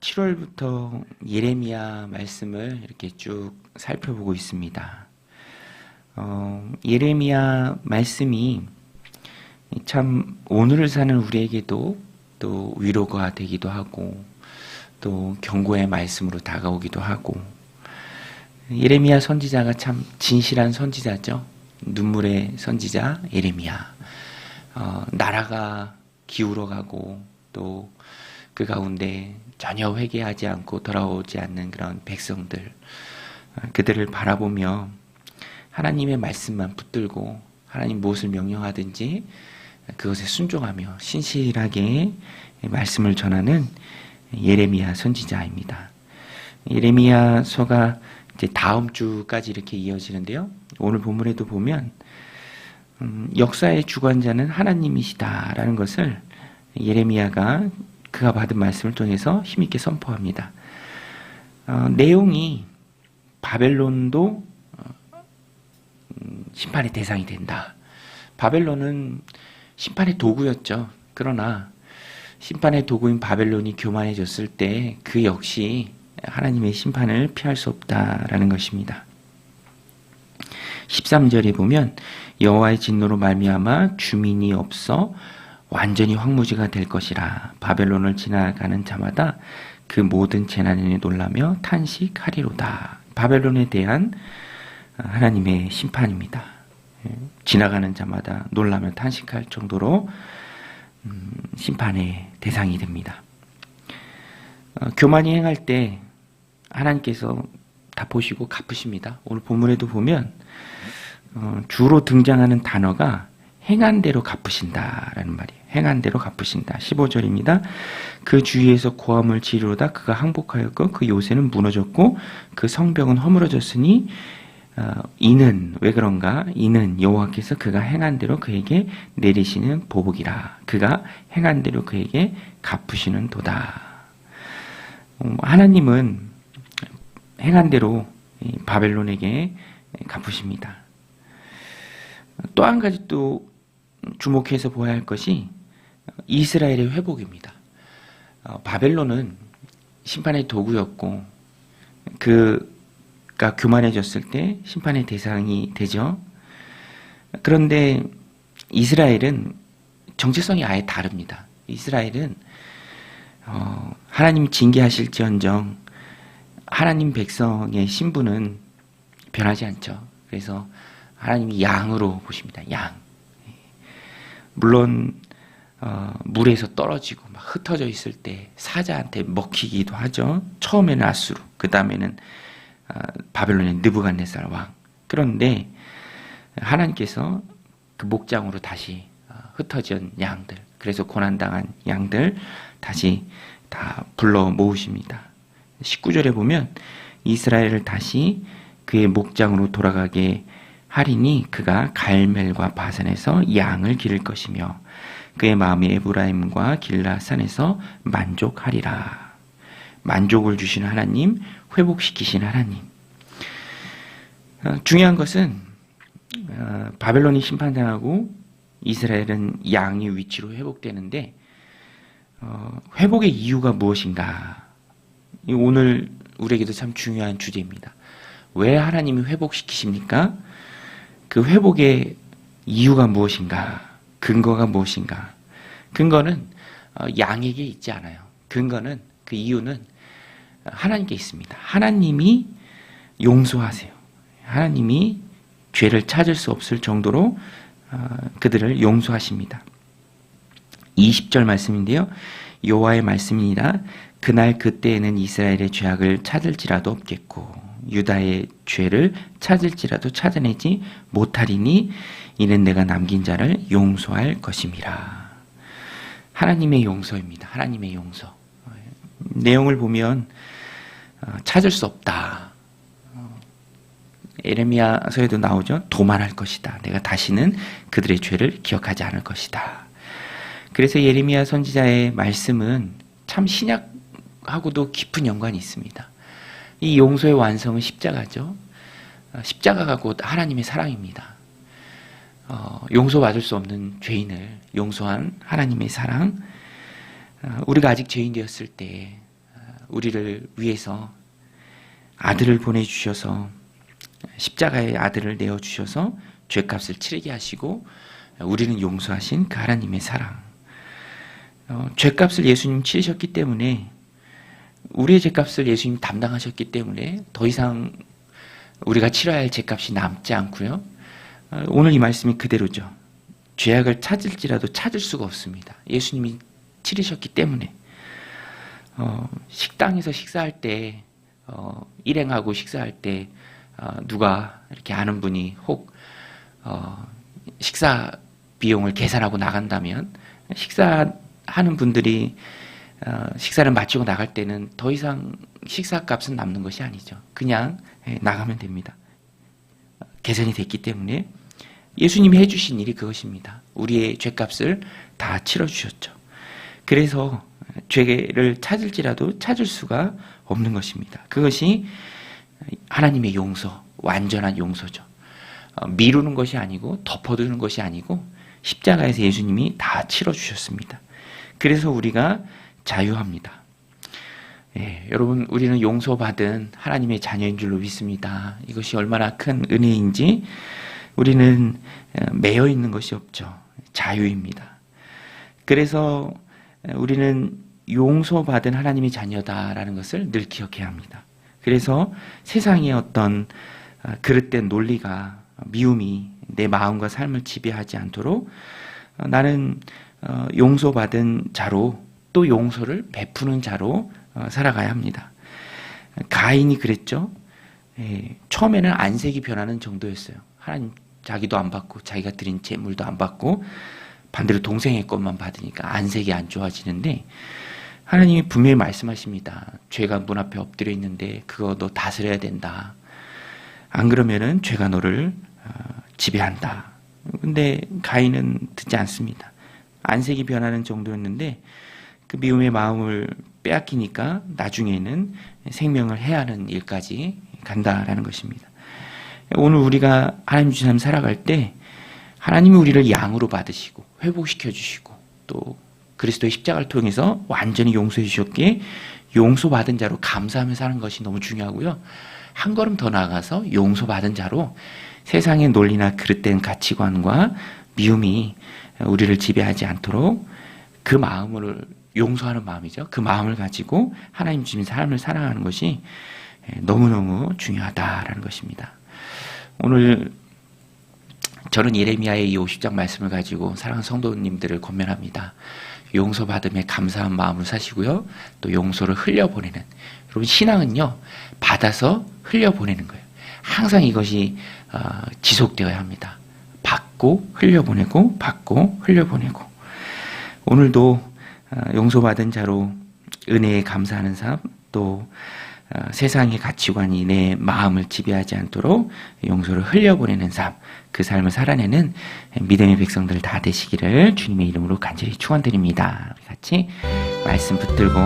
7월부터 예레미야 말씀을 이렇게 쭉 살펴보고 있습니다. 어, 예레미야 말씀이 참 오늘을 사는 우리에게도 또 위로가 되기도 하고 또 경고의 말씀으로 다가오기도 하고 예레미야 선지자가 참 진실한 선지자죠. 눈물의 선지자 예레미야. 어, 나라가 기울어가고 또 그 가운데 전혀 회개하지 않고 돌아오지 않는 그런 백성들 어, 그들을 바라보며 하나님의 말씀만 붙들고 하나님 무엇을 명령하든지 그것에 순종하며 신실하게 말씀을 전하는 예레미야 선지자입니다. 예레미야서가 이제 다음 주까지 이렇게 이어지는데요. 오늘 본문에도 보면 음, 역사의 주관자는 하나님이시다라는 것을 예레미야가 그가 받은 말씀을 통해서 힘있게 선포합니다. 어, 내용이 바벨론도 어, 음, 심판의 대상이 된다. 바벨론은 심판의 도구였죠. 그러나 심판의 도구인 바벨론이 교만해졌을 때 그 역시 하나님의 심판을 피할 수 없다라는 것입니다. 13절에 보면 여호와의 진노로 말미암아 주민이 없어 완전히 황무지가 될 것이라 바벨론을 지나가는 자마다 그 모든 재난에 놀라며 탄식하리로다. 바벨론에 대한 하나님의 심판입니다. 지나가는 자마다 놀라며 탄식할 정도로 음, 심판의 대상이 됩니다. 어, 교만이 행할 때 하나님께서 다 보시고 갚으십니다. 오늘 본문에도 보면 어, 주로 등장하는 단어가 행한 대로 갚으신다라는 말이에요. 행한 대로 갚으신다. 15절입니다. 그 주위에서 고함을 지르다 그가 항복하였고 그 요새는 무너졌고 그 성벽은 허물어졌으니 어, 이는 왜 그런가? 이는 여호와께서 그가 행한 대로 그에게 내리시는 보복이라. 그가 행한 대로 그에게 갚으시는 도다. 어, 하나님은 행한 대로 바벨론에게 갚으십니다. 또 한 가지 또 주목해서 보아야 할 것이 이스라엘의 회복입니다. 어, 바벨론은 심판의 도구였고 그가 교만해졌을 때 심판의 대상이 되죠. 그런데 이스라엘은 정체성이 아예 다릅니다. 이스라엘은 어, 하나님 징계하실지언정 하나님 백성의 신분은 변하지 않죠. 그래서 하나님이 양으로 보십니다. 양. 물론 어, 물에서 떨어지고 막 흩어져 있을 때 사자한테 먹히기도 하죠. 처음에는 아수르, 그 다음에는 어, 바벨론의 느부갓네살 왕. 그런데 하나님께서 그 목장으로 다시 어, 흩어진 양들, 그래서 고난당한 양들 다시 다 불러 모으십니다. 19절에 보면 이스라엘을 다시 그의 목장으로 돌아가게 하리니 그가 갈멜과 바산에서 양을 기를 것이며 그의 마음이 에브라임과 길라산에서 만족하리라. 만족을 주시는 하나님, 회복시키신 하나님. 어, 중요한 것은 어, 바벨론이 심판당하고 이스라엘은 양의 위치로 회복되는데 어, 회복의 이유가 무엇인가? 오늘 우리에게도 참 중요한 주제입니다. 왜 하나님이 회복시키십니까? 그 회복의 이유가 무엇인가? 근거가 무엇인가? 근거는 어, 양에게 있지 않아요. 근거는 그 이유는 하나님께 있습니다. 하나님이 용서하세요. 하나님이 죄를 찾을 수 없을 정도로 어, 그들을 용서하십니다. 20절 말씀인데요. 여호와의 말씀이니라 그날 그때에는 이스라엘의 죄악을 찾을지라도 없겠고 유다의 죄를 찾을지라도 찾아내지 못하리니 이는 내가 남긴 자를 용서할 것임이라. 하나님의 용서입니다. 하나님의 용서. 내용을 보면 어, 찾을 수 없다. 어, 에레미야서에도 나오죠. 도만할 것이다. 내가 다시는 그들의 죄를 기억하지 않을 것이다. 그래서 예레미야 선지자의 말씀은 참 신약하고도 깊은 연관이 있습니다. 이 용서의 완성은 십자가죠. 어, 십자가가 곧 하나님의 사랑입니다. 어, 용서받을 수 없는 죄인을 용서한 하나님의 사랑. 어, 우리가 아직 죄인 되었을 때 어, 우리를 위해서 아들을 보내주셔서 십자가의 아들을 내어주셔서 죄값을 치르게 하시고 우리는 용서하신 그 하나님의 사랑. 어, 죄값을 예수님 치르셨기 때문에 우리의 죄값을 예수님 담당하셨기 때문에 더 이상 우리가 치러야 할 죄값이 남지 않고요. 어, 오늘 이 말씀이 그대로죠. 죄악을 찾을지라도 찾을 수가 없습니다. 예수님이 치르셨기 때문에 어, 식당에서 식사할 때 어, 일행하고 식사할 때 어, 누가 이렇게 아는 분이 혹 어, 식사 비용을 계산하고 나간다면 식사하는 분들이 어, 식사를 마치고 나갈 때는 더 이상 식사값은 남는 것이 아니죠. 그냥 예, 나가면 됩니다. 계산이 됐기 때문에 예수님이 해주신 일이 그것입니다. 우리의 죄값을 다 치러주셨죠. 그래서 죄를 찾을지라도 찾을 수가 없는 것입니다. 그것이 하나님의 용서, 완전한 용서죠. 어, 미루는 것이 아니고 덮어두는 것이 아니고 십자가에서 예수님이 다 치러주셨습니다. 그래서 우리가 자유합니다. 예, 여러분, 우리는 용서받은 하나님의 자녀인 줄로 믿습니다. 이것이 얼마나 큰 은혜인지 우리는 어, 매여 있는 것이 없죠. 자유입니다. 그래서 우리는 용서받은 하나님의 자녀다라는 것을 늘 기억해야 합니다. 그래서 세상의 어떤 어, 그릇된 논리가 미움이 내 마음과 삶을 지배하지 않도록 어, 나는 어, 용서받은 자로 또 용서를 베푸는 자로 어, 살아가야 합니다. 가인이 그랬죠. 예, 처음에는 안색이 변하는 정도였어요. 하나님 자기도 안 받고 자기가 드린 재물도 안 받고 반대로 동생의 것만 받으니까 안색이 안 좋아지는데 하나님이 분명히 말씀하십니다. 죄가 문 앞에 엎드려 있는데 그거 너 다스려야 된다. 안 그러면은 죄가 너를 어, 지배한다. 근데 가인은 듣지 않습니다. 안색이 변하는 정도였는데 그 미움의 마음을 빼앗기니까 나중에는 생명을 해하는 일까지 간다라는 것입니다. 오늘 우리가 하나님 주신 삶 살아갈 때 하나님이 우리를 양으로 받으시고 회복시켜 주시고 또 그리스도의 십자가를 통해서 완전히 용서해 주셨기에 용서받은 자로 감사하며 사는 것이 너무 중요하고요. 한 걸음 더 나아가서 용서받은 자로 세상의 논리나 그릇된 가치관과 미움이 우리를 지배하지 않도록 그 마음을 용서하는 마음이죠. 그 마음을 가지고 하나님 주신 사람을 사랑하는 것이 너무너무 중요하다라는 것입니다. 오늘 저는 예레미야의 이 50장 말씀을 가지고 사랑하는 성도님들을 권면합니다. 용서받음에 감사한 마음을 사시고요. 또 용서를 흘려보내는. 여러분, 신앙은요, 받아서 흘려보내는 거예요. 항상 이것이 어, 지속되어야 합니다. 받고 흘려보내고, 받고 흘려보내고. 오늘도 어, 용서받은 자로 은혜에 감사하는 삶, 또 어, 세상의 가치관이 내 마음을 지배하지 않도록 용서를 흘려보내는 삶, 그 삶을 살아내는 믿음의 백성들 다 되시기를 주님의 이름으로 간절히 축원드립니다. 같이 말씀 붙들고